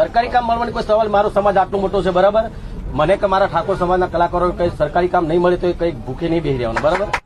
સરકારી કામ મળવાની કોઈ સવાલ? મારો સમાજ આટલો મોટો છે, બરાબર? મને કે મારા ઠાકોર સમાજના કલાકારો કઈ સરકારી કામ નહીં મળે તો એ કઈ ભૂખે નહીં બેસી રહેવાનું, બરાબર?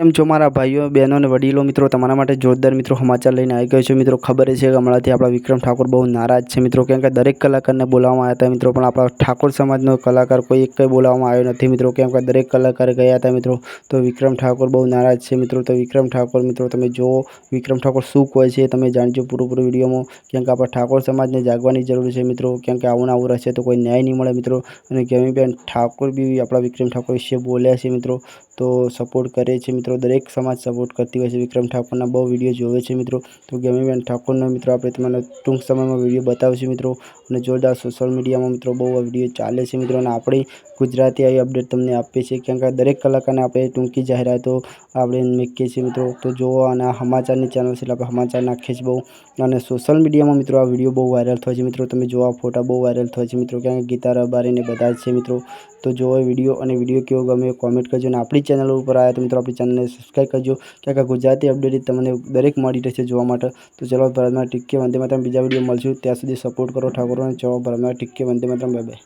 કેમ છો મારા ભાઈઓ, બહેનો અને વડીલો? મિત્રો, તમારા માટે જોરદાર મિત્રો સમાચાર લઈને આવી ગયો છે. મિત્રો, ખબર છે કે હમણાંથી આપણા વિક્રમ ઠાકોર બહુ નારાજ છે. મિત્રો, કેમ કે દરેક કલાકારને બોલાવવામાં આવ્યા હતા. મિત્રો, પણ આપણા ઠાકોર સમાજનો કલાકાર કોઈ એક કંઈ બોલાવવામાં આવ્યો નથી. મિત્રો, કેમ કે દરેક કલાકાર ગયા હતા, મિત્રો. તો વિક્રમ ઠાકોર બહુ નારાજ છે, મિત્રો. તો વિક્રમ ઠાકોર, મિત્રો, તમે જુઓ, વિક્રમ ઠાકોર શું કહે છે, તમે જાણજો પૂરેપૂરો વિડીયોમાં. કેમ કે આપણા ઠાકોર સમાજને જાગવાની જરૂર છે, મિત્રો. કેમ કે આવું આવું રહેશે તો કોઈ ન્યાય નહીં મળે, મિત્રો. અને ગેમીબેન ઠાકોર બી આપણા વિક્રમ ઠાકોર વિશે બોલ્યા છે, મિત્રો. તો સપોર્ટ કરે છે મિત્રો. દરેક સમાજ સપોર્ટ કરતી હોય છે. વિક્રમ ઠાકોરના બહુ વીડિયો જોવે છે મિત્રો. તો ગેમીબેન ઠાકોરનો મિત્રો આપણે તમને ટૂંક સમયમાં વીડિયો બતાવશું મિત્રો. અને જોરદાર સોશિયલ મીડિયામાં મિત્રો બહુ વીડિયો ચાલે છે મિત્રો. અને આપણે ગુજરાતી આવી અપડેટ તમને આપીએ છીએ. કેમ કે દરેક કલાકારને આપણે ટૂંકી જાહેરાતો આપણે મૂકીએ છીએ મિત્રો. તો જુઓ અને સમાચારની ચેનલ છે એટલે આપણે સમાચાર નાખીએ છીએ બહુ. અને સોશિયલ મીડિયામાં મિત્રો આ વીડિયો બહુ વાયરલ થયો છે મિત્રો. તમે જોવા ફોટા બહુ વાયરલ થયો છે મિત્રો. કેમ કે ગીતા રબારીને બધા છે મિત્રો. તો જુઓ વીડિયો અને વીડિયો કેવો ગમે કોમેન્ટ કરજો. અને આપણી ચેનલ ઉપર આવ્યા તો મિત્રો આપણી ચેનલને સબસ્ક્રાઈબ કરજો ક્યાંક ગુજરાતી અપડેટ તમને દરેક મળી રહેશે જોવા માટે. તો ચલો ભારતમાં ટીકે વંદે માત્રમ, બીજા વીડિયો મળશું. ત્યાં સુધી સપોર્ટ કરો ઠાકોર અને ચલો ભારતમાં ટીકે વંદે માત્રમ બાય બાય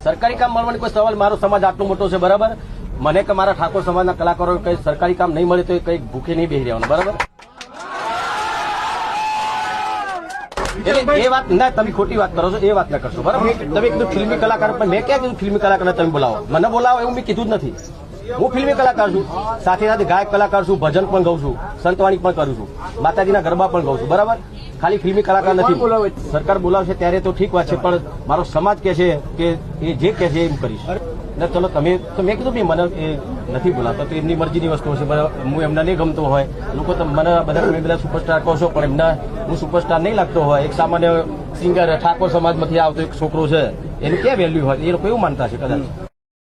સરકારી કામ મળવાની કોઈ સવાલ? મારો સમાજ આટલો મોટો છે, બરાબર? મને કે મારા ઠાકોર સમાજના કલાકારો કઈ સરકારી કામ નહીં મળે તો એ કઈ ભૂખે નહીં બેસી રહેવાનું, બરાબર? એટલે એ વાત ના, તમે ખોટી વાત કરો છો, એ વાત ના કરશો, બરાબર? તમે કીધું ફિલ્મી કલાકાર, પણ મેં ક્યાં કીધું ફિલ્મી કલાકારને તમે બોલાવો? મને બોલાવો એવું મેં કીધું જ નથી. હું ફિલ્મી કલાકાર છું. સાથે સાથે ગાયક કલાકાર છું ભજન પણ ગાઉં છું સંતવાણી પણ કરું છું માતાજીના ગરબા પણ ગાઉં છું. બરાબર? ખાલી ફિલ્મી કલાકાર નથી. સરકાર બોલાવશે ત્યારે તો ઠીક વાત છે પણ મારો સમાજ કે છે કે એ જે કે છે એમ કરીશ. ને ચલો તમે તો મેં કીધું મને એ નથી બોલાતો તો એમની મરજીની વસ્તુ છે હું એમને નહીં ગમતો હોય. લોકો મને બધા તમે બધા સુપરસ્ટાર કહો છો પણ એમના હું સુપરસ્ટાર નહીં લાગતો હોય. એક સામાન્ય સિંગર ઠાકોર સમાજમાંથી આવતો એક છોકરો છે એની ક્યાં વેલ્યુ હોય? એ લોકો એવું માનતા છે કદાચ.